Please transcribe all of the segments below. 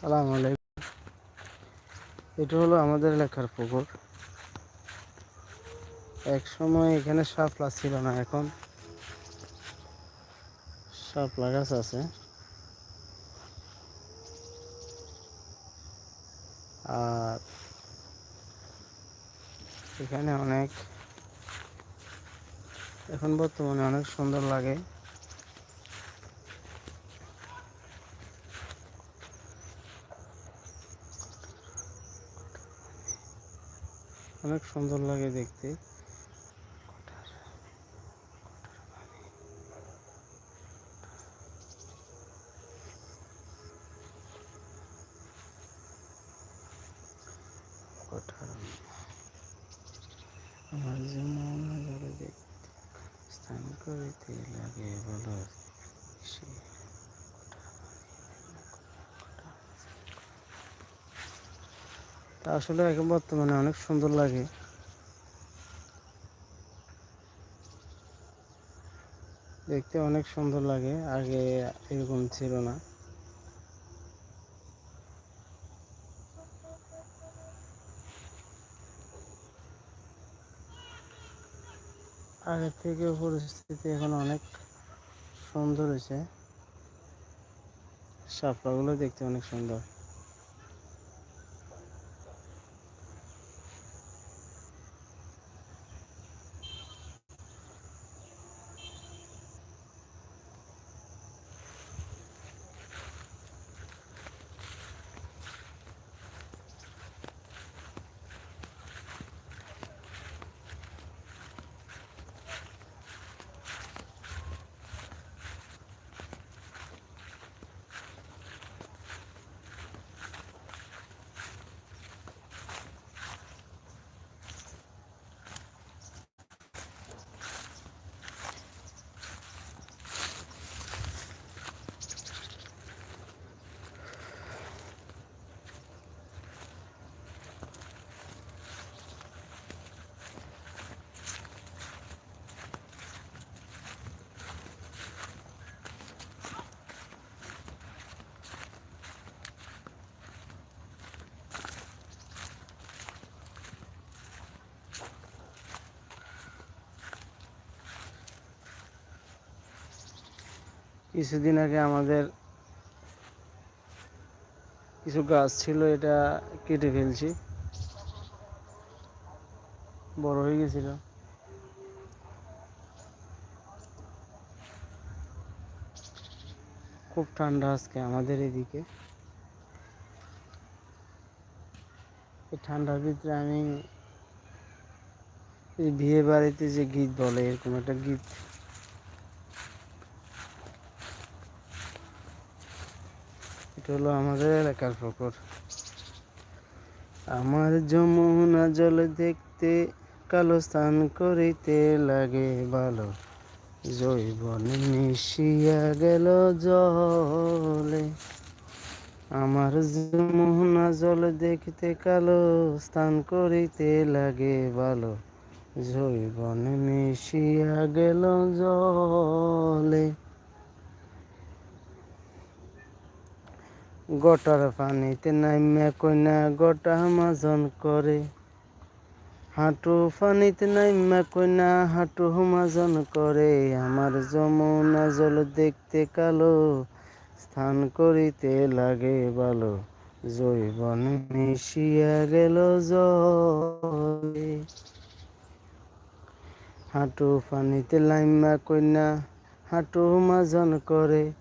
সালাম আলাইকুম। এটা হলো আমাদের এলাকার পুকুর। এক সময় এখানে শাপলা ছিল না, এখন শাপলা গাছ আছে। আর এখানে অনেক, এখন বর্তমানে অনেক সুন্দর লাগে। অনেক সুন্দর লাগে দেখতে কোঠার আমার যেমন জলে দেখতে স্নান করিতে লাগে বলো সে তা আসলে এখন বর্তমানে অনেক সুন্দর লাগে। দেখতে অনেক সুন্দর লাগে, আগে এরকম ছিল না। আগের থেকে পরিস্থিতি এখন অনেক সুন্দর হয়েছে। শাপলাগুলো দেখতে অনেক সুন্দর। কিছুদিন আগে আমাদের কিছু গাছ ছিল, এটা কেটে ফেলছি। বড় হয়ে গেছিল। খুব ঠান্ডা আজকে আমাদের এদিকে। এই ঠান্ডার ভিতরে আমি বিয়ে বাড়িতে যে গীত বলে, এরকম একটা গীত এটা হলো আমাদের এলাকার পুকুর। আমার যমুনা জল দেখতে, কালো স্নান করিতে লাগে ভালো জৈবন মিশিয়া গেল জলে। আমার যমুনা জল দেখতে, কালো স্নান করিতে লাগে ভালো জৈবন মিশিয়া গেল জলে। গোটার পানিতে নাইমা কইনা, গোটা মাজন করে। হাঁটু পানিতে নাইমা কইনা, হাঁটু মাজন করে। আমার যমুনা জল দেখতে কালো, স্থান করিতে লাগে ভালো। জৈবন মিশিয়া গেল জলে। হাঁটু পানিতে লাইমা কইনা, হাঁটু মাজন করে।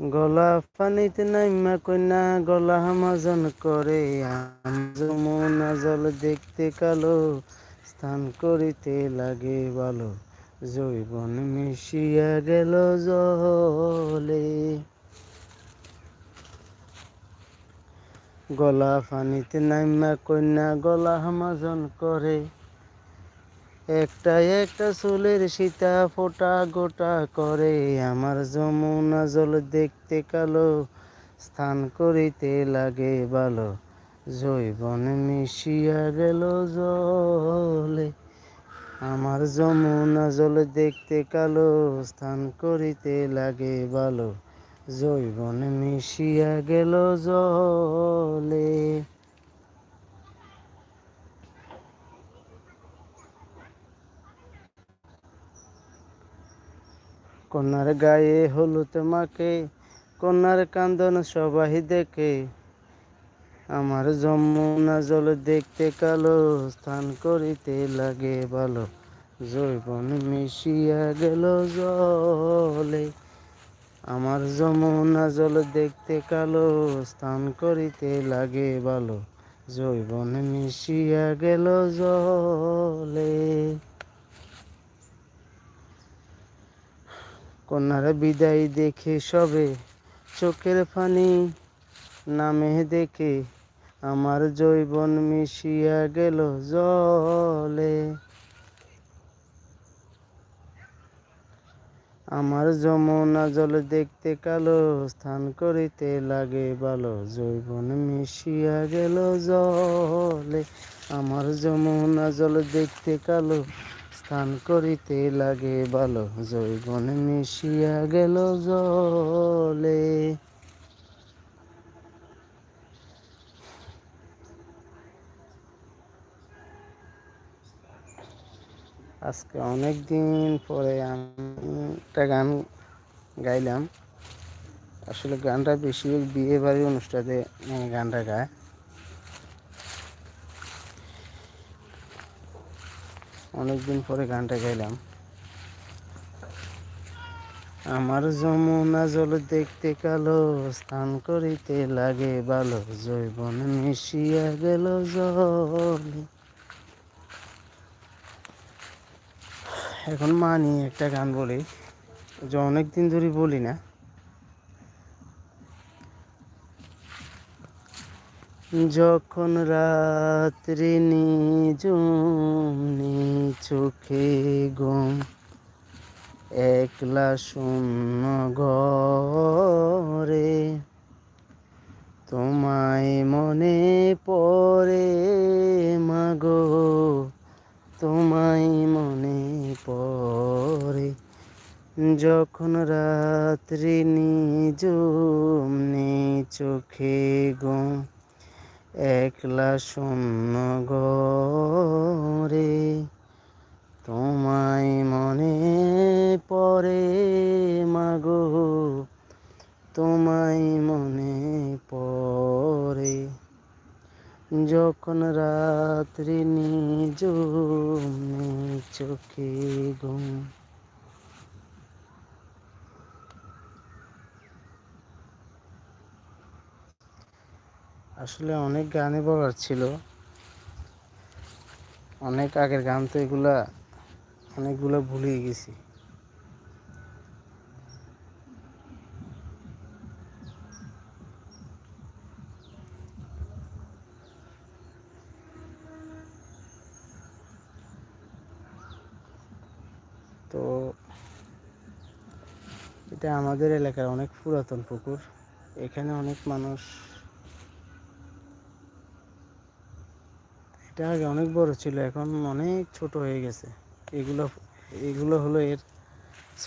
গলা পানিতে নাইমা কইনা, গলা হামাজন করে। যমুনা জল দেখতে কালো, স্থান করিতে লাগে ভালো জৈবন মিশিয়া গেল জলে। গলা পানিতে নাইমা কইনা, গলা হামাজন করে। একটা একটা চুলের সীতা, ফোটা গোটা করে। আমার যমুনা জল দেখতে কালো, স্থান করিতে লাগে ভালো। জৈবন মিশিয়া গেল জলে। আমার যমুনা জল দেখতে কালো, স্থান করিতে লাগে ভালো। জৈবন মিশিয়া গেল জলে। কন্যার গায়ে হলুদ মাকে কন্যার কান্দন সবাই দেখে। আমার যমুনা জল দেখতে কালো স্থান করিতে লাগে ভালো। জৈবন মিশিয়া গেল জলে। আমার যমুনা জল দেখতে কালো স্থান করিতে লাগে ভালো। জৈবন মিশিয়া গেল জলে। কন্যার বিদায় দেখে সবে চোখের ফানি নামে দেখে আমার জৈবন মিশিয়া গেল জলে। আমার যমুনা জল দেখতে কালো, স্থান করিতে লাগে ভালো জৈবন মিশিয়া গেল জলে। আমার যমুনা জল দেখতে কালো স্থান করিতে লাগে ভালো জৈবন মিশিয়া গেল জলে। আজকে অনেক দিন পরে আমি একটা গান গাইলাম। আসলে গানটা বেশি বিয়ে বাড়ির অনুষ্ঠানে গানটা গায় অনেক দিন পরে গানটা গাইলাম। আমার যমুনা জল দেখতে কালো, স্নান করিতে লাগে ভালো জৈবন মিশিয়া গেল জলে। এখন মানি একটা গান বলি, যে অনেক দিন ধরে বলি না। যখন রাত্রি নিজুম চোখে ঘুম, একলা শূন্য ঘরে তোমায় মনে পড়ে মাগো, তোমায় মনে পড়ে। যখন রাত্রি নিজুম চোখে ঘুম একলা শূন্য গরে তোমায় মনে পড়ে, মাগো, তোমায় মনে পড়ে। যখন রাত্রি নিজ চোখে ঘুম আসলে অনেক গানে বলার ছিল। অনেক আগের গান তো এগুলা অনেকগুলো ভুলে গেছি। তো এটা আমাদের এলাকার অনেক পুরাতন পুকুর। এখানে অনেক মানুষ এটা আগে অনেক বড় ছিল, এখন অনেক ছোট হয়ে গেছে। এগুলো এগুলো হলো এর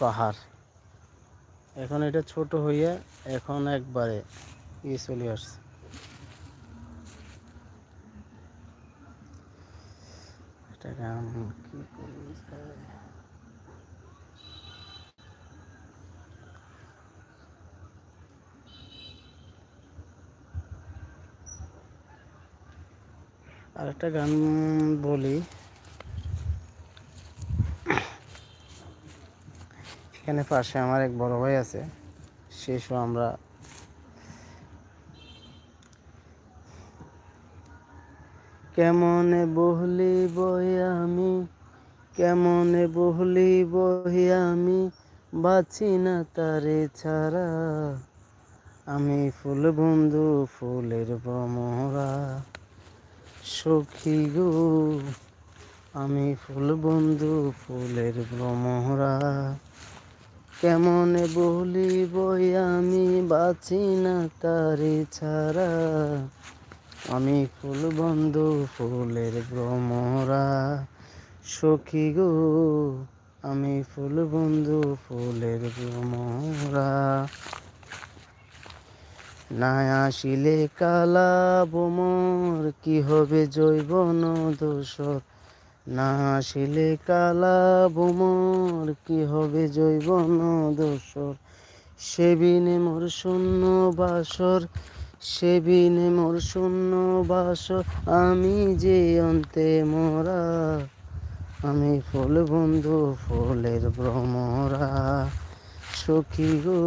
পাহাড়। এখন এটা ছোট হইয়া এখন একবারে ইয়ে চলে আসছে। এটা কি আর একটা গান বলি। এখানে পাশে আমার এক বড় ভাই আছে, শেষও আমরা। কেমনে বহলি বই আমি, কেমনে বহলি বই আমি, বাঁচি না তারে ছাড়া। আমি ফুল বন্ধু, ফুলের বমরা। সখী গো, আমি ফুল বন্ধু, ফুলের ভ্রমরা কেমনে বই আমি, বাঁচি না তারে ছাড়া। আমি ফুল বন্ধু, ফুলের ভ্রমরা সখী গো, আমি ফুল বন্ধু, ফুলের ভ্রমরা না আসিলে কালা বোমর কি হবে জৈবন দোষর? না আসিলে কালা বোমর কি হবে জৈবন দোষর? সেবিনে মোর শূন্য বাসর, সেবিনে মোর শূন্য বাসর। আমি যে অন্তে মোরা, আমি ফুল বন্ধু ফুলের ভ্রমরা। সখী গো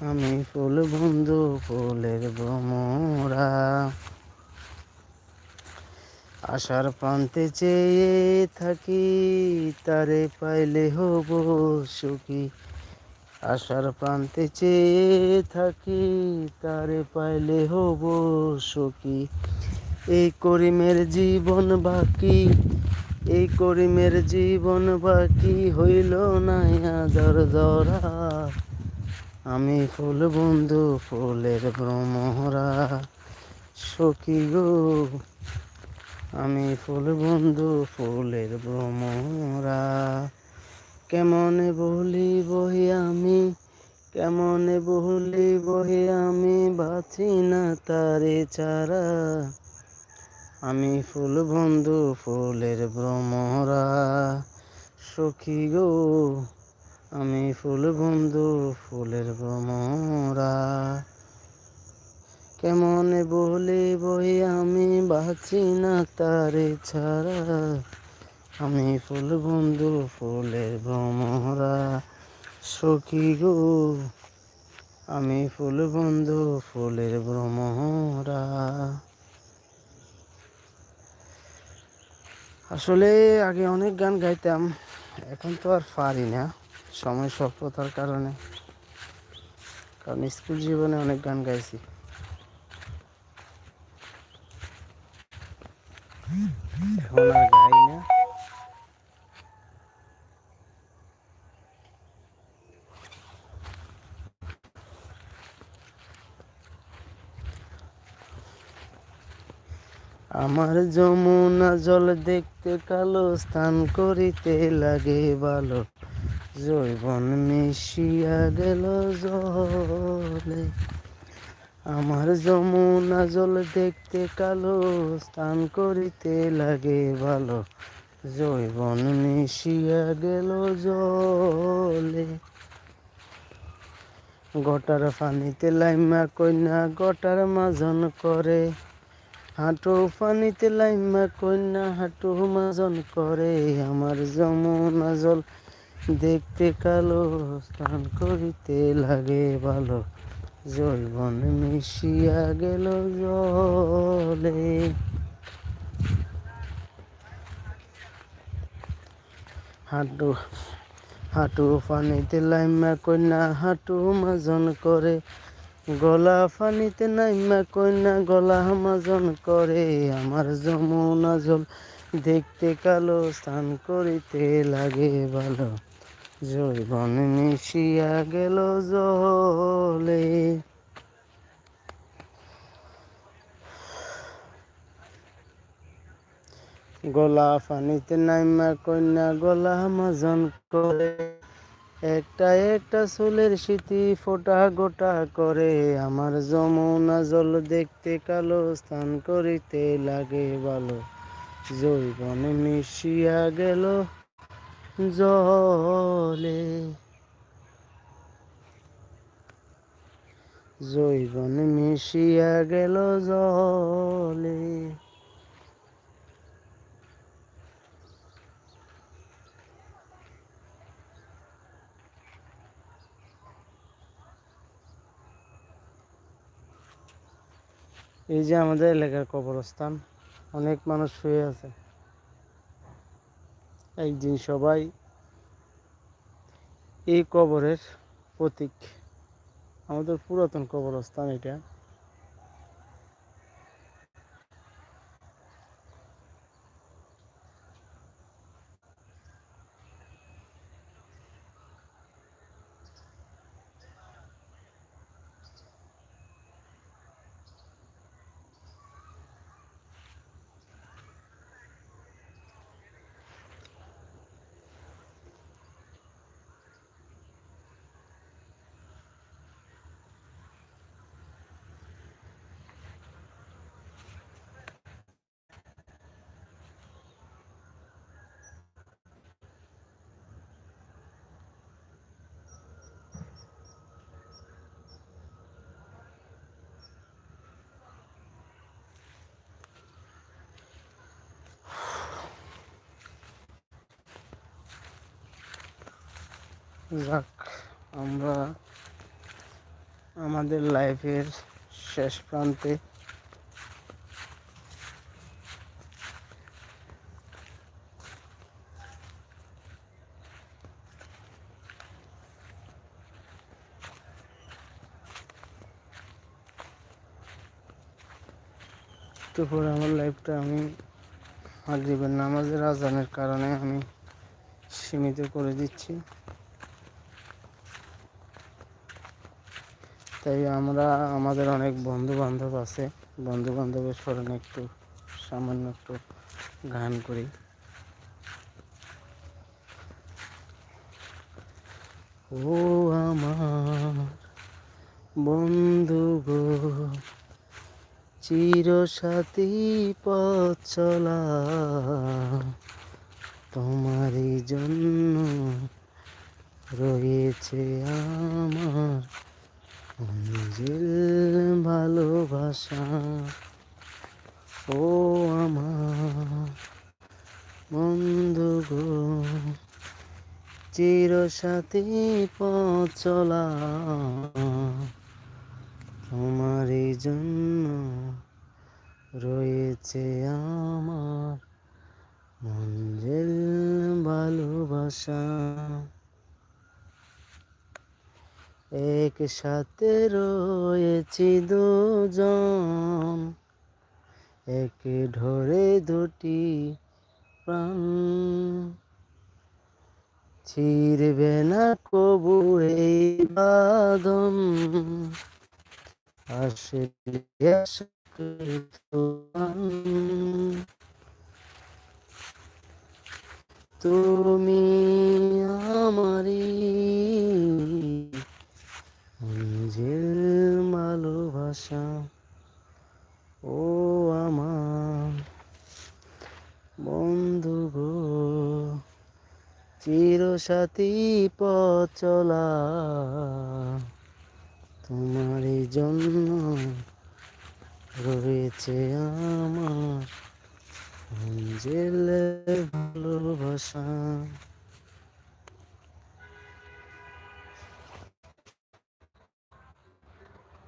আমি ফুল বন্ধু, ফুলের ভ্রমরা আশার প্রান্তে চেয়ে থাকি, তারে পাইলে হব সুখী। আশার প্রান্তে চেয়ে থাকি, তারে পাইলে হব সুখী। এই করিমের জীবন বাকি, এই করিমের জীবন বাকি হইল না দর দরা। আমি ফুল বন্ধু, ফুলের ভ্রমরা সখী গো, আমি ফুল বন্ধু, ফুলের ভ্রমরা কেমনে বলি বহি আমি, কেমনে বলি বহি আমি, বাঁচি না তারে চারা। আমি ফুল বন্ধু, ফুলের ভ্রমরা সখী গো আমি ফুল বন্ধু, ফুলের ভ্রমরা কেমন বলে বই আমি বাঁচি না তারে ছাড়া। আমি ফুল বন্ধু, ফুলের ভ্রমরা সখী গো, আমি ফুল বন্ধু, ফুলের ভ্রমরা আসলে আগে অনেক গান গাইতাম, এখন তো আর পারি না। সময় স্বল্পতার কারণে। কারণ স্কুল জীবনে অনেক গান গাইছি। এখন আর গাই না। আমার যমুনা জল দেখতে কালো স্থান করিতে লাগে ভালো জৈবন মিশিয়া গেল জলে। আমার যমুনা জল দেখতে কালো স্থান করিতে লাগে ভালো। জৈবন মিশিয়া গেল জলে। গটার পানিতে লাইমা কন্যা গটার মাজন করে। হাঁটু পানিতে লাইমা কন্যা হাঁটু মাজন করে। আমার যমুনা জল দেখতে কালো, স্নান করিতে লাগে ভালো। জৈবন মিশিয়া গেল জলে। হাঁটু হাঁটু পানিতে লাইমা কন্যা হাঁটু মাজন করে। গলা পানিতে নাইমা কন্যা গলা মাজন করে। আমার যমুনা জল দেখতে কালো, স্নান করিতে লাগে ভালো। জৈবন মিশিয়া গেল জলে। গলা পানিতে নাইমা কন্যা গলা মাজন করে। একটা একটা চুলের স্মৃতি ফোটা গোটা করে। আমার যমুনা জল দেখতে কালো স্থান করিতে লাগে ভালো জৈবন মিশিয়া গেল জলে জৈবন মিশিয়া গেল জলে। এই যে আমাদের এলাকার কবরস্থান অনেক মানুষ শুয়ে আছে। একদিন সবাই এই কবরের প্রতীক। আমাদের পুরাতন কবরস্থান এটা। যাক, আমরা আমাদের লাইফের শেষ প্রান্তে তো পরে আমার লাইফটা আমি মাগরিবের নামাজের আজানের কারণে আমি সীমিত করে দিচ্ছি। তাই আমরা আমাদের অনেক বন্ধু বান্ধব আছে। বন্ধু বান্ধবের স্মরণে একটু সামান্য একটু গান করি। ও আমার বন্ধু গো, চিরসাথী পথ চলা, তোমারই জন্য রয়েছে আমার মঞ্জিল ভালোবাসা, ও আমার বন্ধু গো চিরসাথী পথ চলা তোমারই জন্য রয়েছে আমার মঞ্জিল ভালোবাসা। একসাথে রয়েছি দুজন। এক ঢরে দুটি প্রাণ। ছিড়বে না কবু এই আসলে তুমি আমারি মঞ্জিল ভালোবাসা ও আমার বন্ধু গো চিরসাথী পথ চলা। তোমারই জন্য রয়েছে আমার ভালোবাসা।